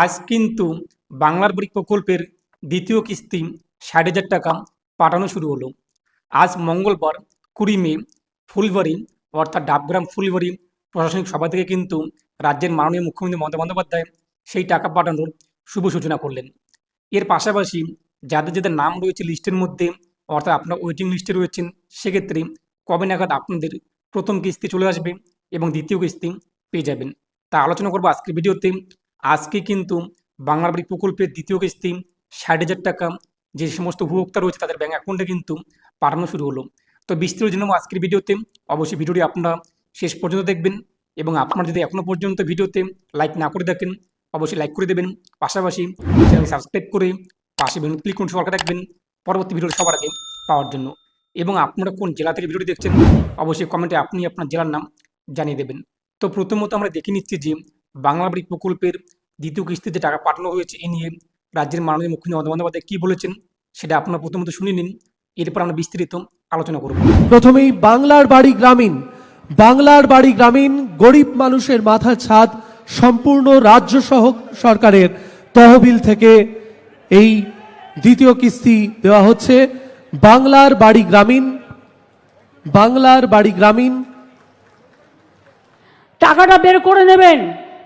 আজ কিন্তু বাংলার বাড়ি প্রকল্পের দ্বিতীয় কিস্তি ষাট হাজার টাকা পাঠানো শুরু হলো। আজ মঙ্গলবার কুড়ি মে, ফুলবাড়ি অর্থাৎ ডাবগ্রাম ফুলবাড়ি প্রশাসনিক সভা থেকে কিন্তু রাজ্যের মাননীয় মুখ্যমন্ত্রী মমতা বন্দ্যোপাধ্যায় সেই টাকা পাঠানোর শুভ সূচনা করলেন। এর পাশাপাশি যাদের যাদের নাম রয়েছে লিস্টের মধ্যে, অর্থাৎ আপনারা ওয়েটিং লিস্টে রয়েছেন, সেক্ষেত্রে কবে নাগাদ আপনাদের প্রথম কিস্তি চলে আসবে এবং দ্বিতীয় কিস্তি পেয়ে যাবেন তা আলোচনা করব আজকের ভিডিওতে। আজকে কিন্তু বাংলা বাড়ি প্রকল্পের দ্বিতীয় কিস্তি, ষাট হাজার টাকা, যে সমস্ত উপভোক্তা রয়েছে তাদের ব্যাঙ্ক অ্যাকাউন্টে কিন্তু পাঠানো শুরু হলো। তো বিস্তারিত জন্য আজকের ভিডিওতে। অবশ্যই ভিডিওটি আপনারা শেষ পর্যন্ত দেখবেন এবং আপনারা যদি এখনও পর্যন্ত ভিডিওতে লাইক না করে দেখেন অবশ্যই লাইক করে দেবেন। পাশাপাশি চ্যানেল সাবস্ক্রাইব করে পাশে বেলুন ক্লিক করুন সরকার রাখবেন পরবর্তী ভিডিওটি সবার আগে পাওয়ার জন্য। এবং আপনারা কোন জেলা থেকে ভিডিওটি দেখছেন, অবশ্যই কমেন্টে আপনি আপনার জেলার নাম জানিয়ে দেবেন। তো প্রথমত আমরা দেখে নিচ্ছি যে বাংলা বাড়ি প্রকল্পের দ্বিতীয় কিস্তিতে টাকা পাঠানো হয়েছে এ নিয়ে রাজ্যের মাননীয় মুখ্যমন্ত্রী মমতা বন্দ্যোপাধ্যায় কী বলেছেন সেটা আপনারা প্রথমত শুনে নিন এরপর আমরা বিস্তারিত আলোচনা করব। প্রথমেই বাংলার বাড়ি গ্রামীণ। বাংলার বাড়ি গ্রামীণ গরিব মানুষের মাথার ছাদ সম্পূর্ণ রাজ্য সহ সরকারের তহবিল থেকে এই দ্বিতীয় কিস্তি দেওয়া হচ্ছে। বাংলার বাড়ি গ্রামীণ বাংলার বাড়ি গ্রামীণ। টাকাটা বের করে নেবেন।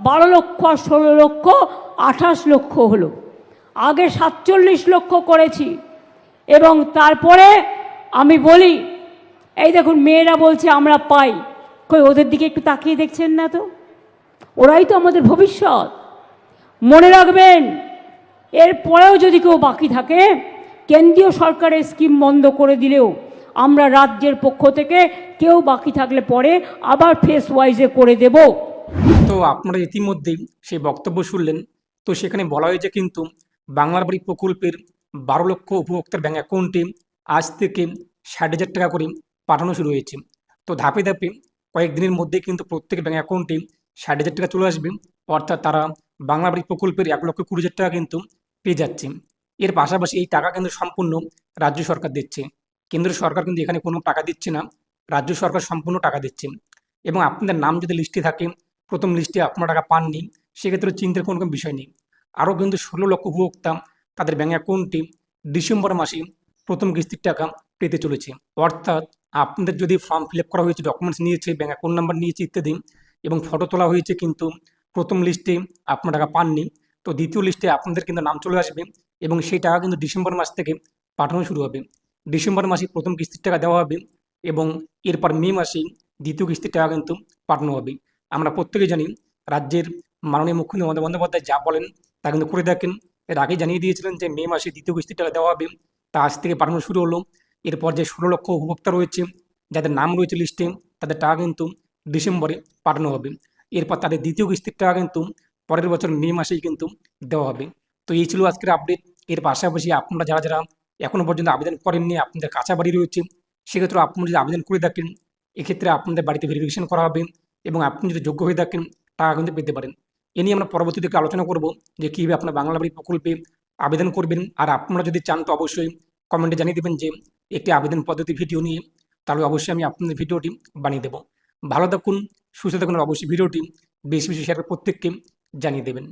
বারো লক্ষ আর ষোলো লক্ষ, আঠাশ লক্ষ হলো। আগে সাতচল্লিশ লক্ষ করেছি। এবং তারপরে আমি বলি, এই দেখুন, মেয়েরা বলছে, আমরা পাই। কই, ওদের দিকে একটু তাকিয়ে দেখছেন না তো? ওরাই তো আমাদের ভবিষ্যৎ। মনে রাখবেন এরপরেও যদি কেউ বাকি থাকে, কেন্দ্রীয় সরকারের স্কিম বন্ধ করে দিলেও আমরা রাজ্যের পক্ষ থেকে কেউ বাকি থাকলে পরে আবার ফেস ওয়াইজে করে দেব। তো আপনারা ইতিমধ্যেই সেই বক্তব্য শুনলেন। তো সেখানে বলা হয়েছে কিন্তু বাংলার বাড়ি প্রকল্পের বারো লক্ষ উপভোক্তার ব্যাঙ্ক অ্যাকাউন্টে আজ থেকে ষাট হাজার টাকা করে পাঠানো শুরু হয়েছে। তো ধাপে ধাপে কয়েকদিনের মধ্যে কিন্তু প্রত্যেক ব্যাঙ্ক অ্যাকাউন্টে ষাট হাজার টাকা চলে আসবে। অর্থাৎ তারা বাংলা বাড়ি প্রকল্পের এক লক্ষ কুড়ি হাজার টাকা কিন্তু পেয়ে যাচ্ছে। এর পাশাপাশি এই টাকা কিন্তু সম্পূর্ণ রাজ্য সরকার দিচ্ছে। কেন্দ্র সরকার কিন্তু এখানে কোনো টাকা দিচ্ছে না। রাজ্য সরকার সম্পূর্ণ টাকা দিচ্ছে। এবং আপনাদের নাম যদি লিস্টে থাকে প্রথম লিস্টে আপনার টাকা পাননি, সেক্ষেত্রে চিন্তার কোনো রকম বিষয় নেই। আরও কিন্তু ষোলো লক্ষ উপভোক্তা তাদের ব্যাঙ্ক অ্যাকাউন্টে ডিসেম্বর মাসে প্রথম কিস্তির টাকা পেতে চলেছে। অর্থাৎ আপনাদের যদি ফর্ম ফিল করা হয়েছে ডকুমেন্টস নিয়েছে ব্যাঙ্ক অ্যাকাউন্ট নাম্বার নিয়েছে ইত্যাদি, এবং ফটো তোলা হয়েছে কিন্তু প্রথম লিস্টে আপনার টাকা পাননি, তো দ্বিতীয় লিস্টে আপনাদের কিন্তু নাম চলে আসবে এবং সেই টাকা কিন্তু ডিসেম্বর মাস থেকে পাঠানো শুরু হবে। ডিসেম্বর মাসে প্রথম কিস্তির টাকা দেওয়া হবে এবং এরপর মে মাসেই দ্বিতীয় কিস্তির টাকা কিন্তু পাঠানো হবে। আমরা প্রত্যেকে জানি রাজ্যের মাননীয় মুখ্যমন্ত্রী মমতা বন্দ্যোপাধ্যায় যা বলেন তা কিন্তু করে দেখেন। এর আগে জানিয়ে দিয়েছিলেন যে মে মাসে দ্বিতীয় কিস্তির টাকা দেওয়া হবে। তা আজ থেকে পাঠানো শুরু হলো। এরপর যে ষোলো লক্ষ উপভোক্তা রয়েছে, যাদের নাম রয়েছে লিস্টে তাদের টাকা কিন্তু ডিসেম্বরে পাঠানো হবে। এরপর তাদের দ্বিতীয় কিস্তির টাকা কিন্তু পরের বছর মে মাসেই কিন্তু দেওয়া হবে। তো এই ছিল আজকের আপডেট এর পাশাপাশি আপনারা যারা যারা এখনও পর্যন্ত আবেদন করেননি, আপনাদের কাঁচা বাড়ি রয়েছে সেক্ষেত্রে আপনারা যদি আবেদন করে থাকেন, এক্ষেত্রে আপনাদের বাড়িতে ভেরিফিকেশন করা হবে। এবং আপনি যদি যোগ্য হয়ে থাকেন টাকা কিন্তু পেতে পারেন। এ নিয়ে আমরা পরবর্তী থেকে আলোচনা করব যে কীভাবে আপনার বাংলা বাড়ি প্রকল্পে আবেদন করবেন। আর আপনারা যদি চান তো অবশ্যই কমেন্টে জানিয়ে দেবেন যে একটি আবেদন পদ্ধতি ভিডিও নিয়ে, তাহলে অবশ্যই আমি আপনাদের ভিডিওটি বানিয়ে দেবো। ভালো থাকুন, সুস্থ থাকুন অবশ্যই ভিডিওটি বেশি বেশি শেয়ার প্রত্যেককে জানিয়ে দেবেন।